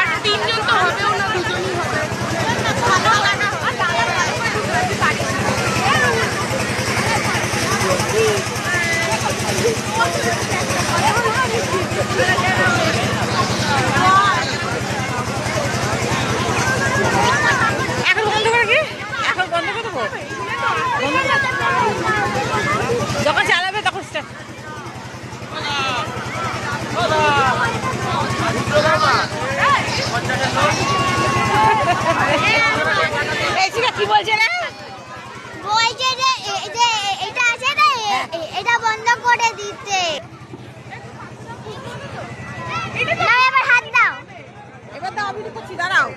আর তিনজন তো হবেও না দুজনই হবে এখন বন্ধ করে কি এখন বন্ধ করে দেবো যখন চালাবে তখন start। এই ঋষিকা কি বলছে রে? বলছে যে এটা আছে না এটা বন্ধ করে দিতে। না এবার হাত দাও। এবার দাও আমি তো করছি দাঁড়াও।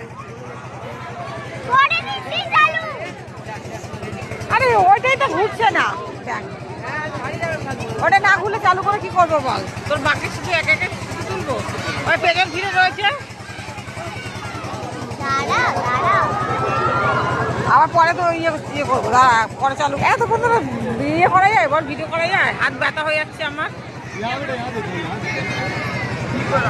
করে দিচ্ছি চালু। আরে ওইটাই তো ঘুরছে না। ওটা না ঘুরলে চালু করে কি করব বল? তোর বাকি শুধু এক এক তুলবো? ওই পেছন ফিরে রয়েছে। দাঁড়াও দাঁড়াও। আবার পরে তো ইয়ে ইয়ে করব, দাঁড়া, পরে চালু এতক্ষণ ধরে ইয়ে করা যায় বল ভিডিও করা যায়? হাত ব্যথা হয়ে যাচ্ছে আমার। তো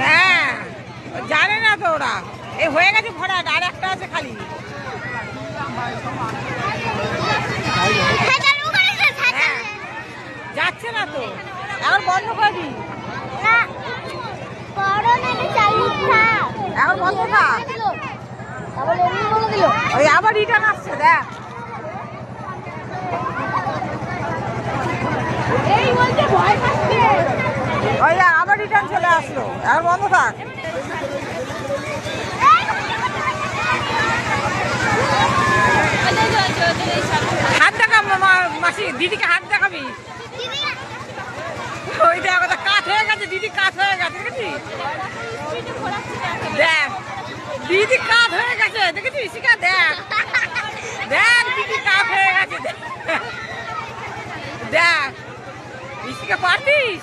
হ্যাঁ জানে না তো ওরা। এ হয়ে গেছে ভরাট, আর একটা আছে খালি হ্যাঁ চালু করেছে হ্যাঁ যাচ্ছে না তো এখন বন্ধ করে দিই না করো না এটা চালু থাক এখন বন্ধ থাক ওই আবার রিটার্ন আসছে দেখ এই বলতে ভয় পাচ্ছে ওই আবার রিটার্ন চলে আসলো এখন বন্ধ থাক মাসি, দিদিকে হাত দেখাবি? ওই দেখ, ওটা কাত হয়ে গেছে, দিদি কাত হয়ে গেছে, দেখেছিস? দেখ, দিদি কাত হয়ে গেছে, দেখেছিস? শিখা, দেখ দেখ, দিদি কাত হয়ে গেছে। দেখ ঋষিকা পারতিস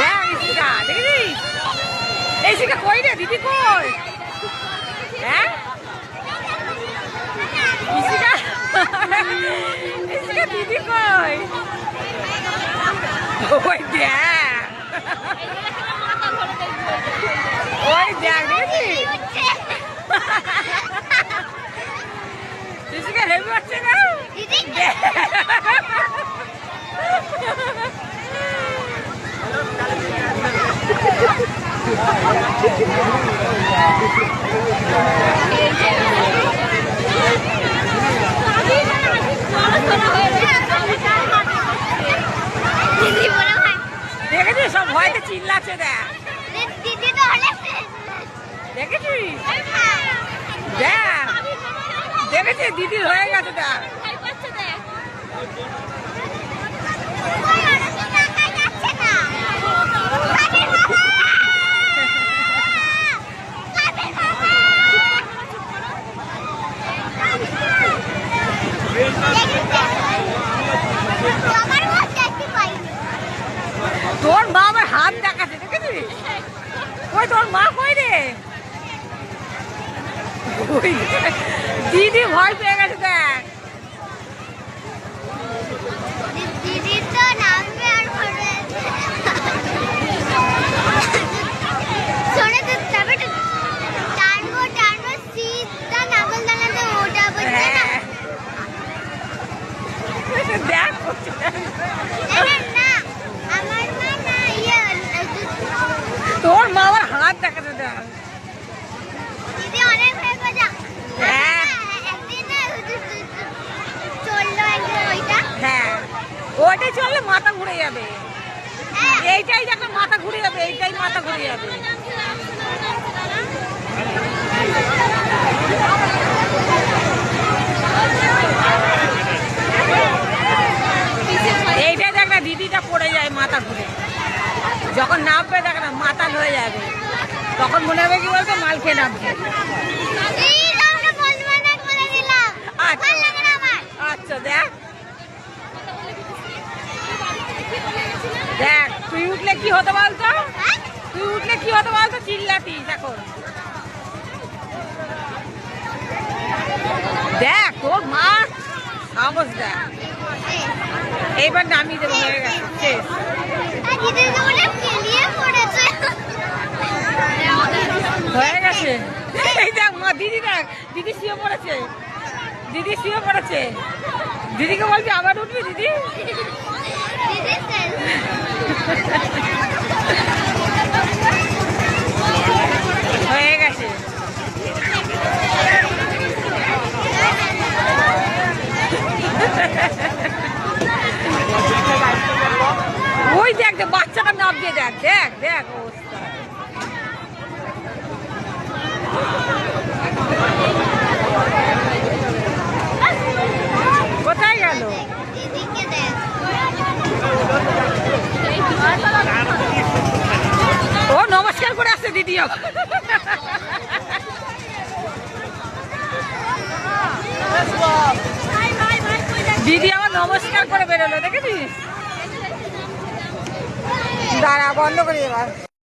দেখ ঋষিকা দেখেছিস এই শিখা কই রে দিদি কই হ্যাঁ ঋষিকা ঋষিকা দিদি কই ওই দেখ ওই দেখ দেখেছিস ঋষিকা হেভি হচ্ছে না দেখ দিদি মনে হয় দেখেছিস সব ভয়তে চিল্লাচ্ছে দেখ দিদি তো হলে দেখেছিস দেখ দিদির হয়ে গেছে দেখ। তোর মা আমার হাত দেখাচ্ছে, দেখেছিস? ওই তোর মা কই রে? দিদি ভয় পেয়ে গেছে দেখ দিদি তো নামবে আর পড়বে শোনে তো তবে তো টানবো টানবো সিধা নাগল দানাতে এইটাই দেখো মাথা ঘুরে যাবে এইটাই মাথা ঘুরে যাবে এইটাই দেখ না, দিদিটা পড়ে যায় মাথা ঘুরে। যখন নামবে দেখ না মাথা হয়ে যাবে। তখন মনে হবে কি বলতো, মাল খেয়ে নামছে এই আমরা বন্ধু বান্ধব বলে দিলাম আচ্ছা। ভালো লাগে না আমার আচ্ছা দেখ দেখ তুই উঠলে কি হতো বলতো হ্যাঁ? তুই উঠলে কি হতো বলতো চিল্লাতিস এখন দেখ তোর মা দেখ এইবার নামিয়ে দেবো, হয়ে গেছে, শেষ। হয়ে গেছে। এই দেখ, মা, দিদি দেখ, দিদি শুয়ে পড়েছে। দিদি শুয়ে পড়েছে। দিদিকে বলছি আবার উঠবি, দিদি? দিদি শেষ। হয়ে গেছে ওই দেখ দেখ বাচ্চাটা নাম দিয়ে দেখ দেখ দেখ অবস্থা কোথায় গেল দিদিকে দেখ ও নমস্কার দিদি আমার নমস্কার করে বেরোলো দেখেছিস? দাঁড়া বন্ধ করি এবার।